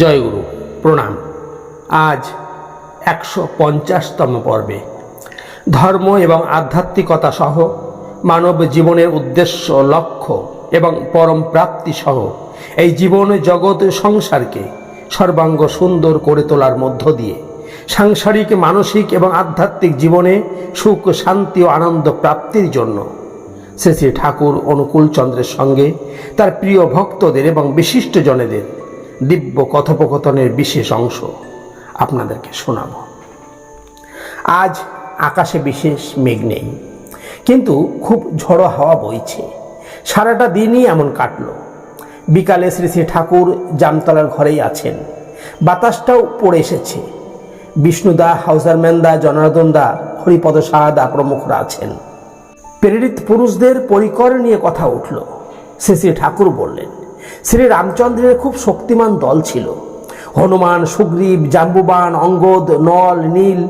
জয়গুরু, প্রণাম। আজ একশো পঞ্চাশতম পর্বে। ধর্ম এবং আধ্যাত্মিকতা সহ মানব জীবনের উদ্দেশ্য, লক্ষ্য এবং পরম প্রাপ্তি সহ এই জীবন জগৎ সংসারকে সর্বাঙ্গ সুন্দর করে তোলার মধ্য দিয়ে সাংসারিক, মানসিক এবং আধ্যাত্মিক জীবনে সুখ, শান্তি ও আনন্দ প্রাপ্তির জন্য শ্রী শ্রী ঠাকুর অনুকূল চন্দ্রের সঙ্গে তার প্রিয় ভক্তদের এবং বিশিষ্ট জনেদের দিব্য কথোপকথনের বিশেষ অংশ আপনাদেরকে শোনাব। আজ আকাশে বিশেষ মেঘ নেই, কিন্তু খুব ঝড়ো হাওয়া বইছে। সারাটা দিনই এমন কাটল। বিকালে শ্রী শ্রী ঠাকুর জামতলার ঘরেই আছেন। বাতাসটাও পড়ে এসেছে। বিষ্ণুদা, হাউজারম্যানদা জনার্দন দা হরিপদ সাহাদা প্রমুখরা আছেন। প্রেরিত পুরুষদের পরিকর নিয়ে কথা উঠল। শ্রী শ্রী ঠাকুর বললেন শ্রী রামচন্দ্রের খুব শক্তিমান দল ছিল। হনুমান, সুগ্রীব, জাম্বুবান, অঙ্গদ, নল, নীল,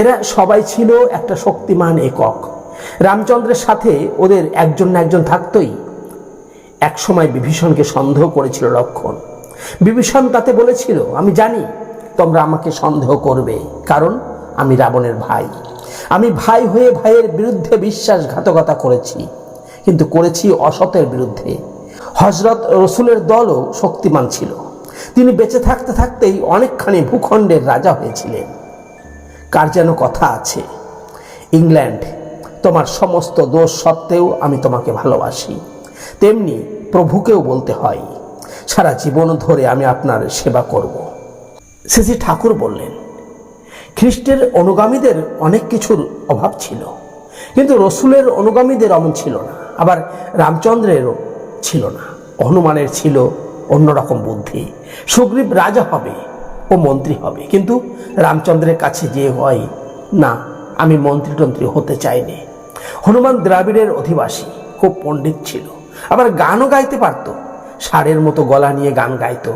এরা সবাই ছিল একটা শক্তিমান একক। রামচন্দ্রের সাথে ওদের একজন না একজন থাকতই। একসময় বিভীষণকে সন্দেহ করেছিল লক্ষণ। বিভীষণ তাতে বলেছিল, আমি জানি তোমরা আমাকে সন্দেহ করবে, কারণ আমি রাবণের ভাই। আমি ভাই হয়ে ভাইয়ের বিরুদ্ধে বিশ্বাসঘাতকতা করেছি, কিন্তু করেছি অসতের বিরুদ্ধে। হজরত রসুলের দলও শক্তিমান ছিল। তিনি বেঁচে থাকতে থাকতেই অনেকখানি ভূখণ্ডের রাজা হয়েছিলেন। কার যেন কথা আছে, ইংল্যান্ড, তোমার সমস্ত দোষ সত্ত্বেও আমি তোমাকে ভালোবাসি। তেমনি প্রভুকেও বলতে হয়, সারা জীবন ধরে আমি আপনার সেবা করব। শ্রী ঠাকুর বললেন, খ্রিস্টের অনুগামীদের অনেক কিছুর অভাব ছিল, কিন্তু রসুলের অনুগামীদের অমন ছিল না। আবার রামচন্দ্রেরও ছিল না। হনুমানের ছিল অন্যরকম বুদ্ধি। সুগ্রীব রাজা হবে ও মন্ত্রী হবে। কিন্তু রামচন্দ্রের কাছে যে হয়, না, আমি মন্ত্রীতন্ত্রী হতে চাইনি। হনুমান দ্রাবিড়ের অধিবাসী, খুব পণ্ডিত ছিল। আবার গানও গাইতে পারত। ষাঁড়ের মতো গলা নিয়ে গান গাইত।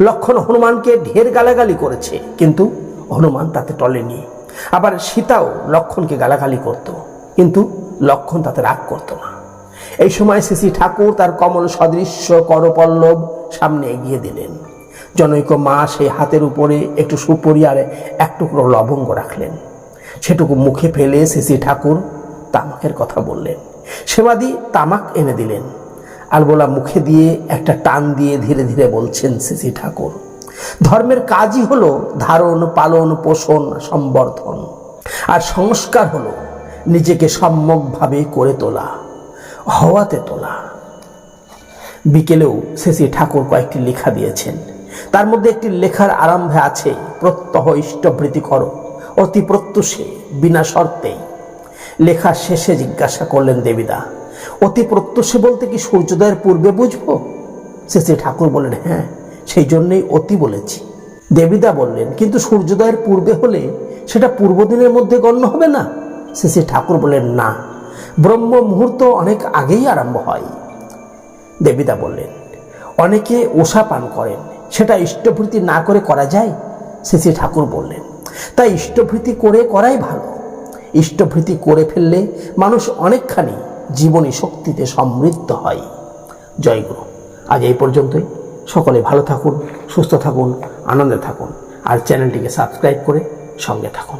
লক্ষণ হনুমানকে ঢের গালাগালি করেছে, কিন্তু হনুমান তাতে টলেনি। আবার সীতাও লক্ষণকে গালাগালি করত। কিন্তু লক্ষণ তাতে রাগ করত না। এই সময় শ্রী ঠাকুর তার কমল সদৃশ্য করপল্লব সামনে এগিয়ে দিলেন। জনৈক মা সেই হাতের উপরে একটু সুপরি আর এক টুকরো লবঙ্গ রাখলেন। সেটুকু মুখে ফেলে শ্রী ঠাকুর তামাকের কথা বললেন। সেবাদি তামাক এনে দিলেন। আলবোলা মুখে দিয়ে একটা টান দিয়ে ধীরে ধীরে বলছেন শ্রী ঠাকুর, ধর্মের কাজই হলো ধারণ, পালন, পোষণ, সম্বর্ধন। আর সংস্কার হলো নিজেকে সম্যকভাবে করে তোলা। হওয়াতে তোলা বিকেলেও শেষে ঠাকুর কয়েকটি লেখা দিয়েছেন। তার মধ্যে একটি লেখার আরম্ভে আছে প্রত্যহ ইষ্টভৃতি করো, অতি প্রত্যুষে, বিনা শর্তেই লেখা শেষে জিজ্ঞাসা করলেন দেবীদা, অতি প্রত্যুষে বলতে কি সূর্যোদয়ের পূর্বে বুঝব? শেষে ঠাকুর বললেন হ্যাঁ সেই জন্যই অতি বলেছি। দেবীদা বললেন, কিন্তু সূর্যোদয়ের পূর্বে হলে সেটা পূর্বদিনের মধ্যে গণ্য হবে না? শেষে ঠাকুর বলেন না। ব্রহ্ম মুহূর্ত অনেক আগেই আরম্ভ হয়। দেবীদা বললেন, অনেকে ওষা পান করেন, সেটা ইষ্টভৃতি না করে করা যায়? শ্রী ঠাকুর বললেন তাই ইষ্টভৃতি করে করাই ভালো। ইষ্টভৃতি করে ফেললে মানুষ অনেকখানি জীবনী শক্তিতে সমৃদ্ধ হয়। জয়গুরু আজ এই পর্যন্তই। সকলে ভালো থাকুন, সুস্থ থাকুন, আনন্দে থাকুন, আর চ্যানেলটিকে সাবস্ক্রাইব করে সঙ্গে থাকুন।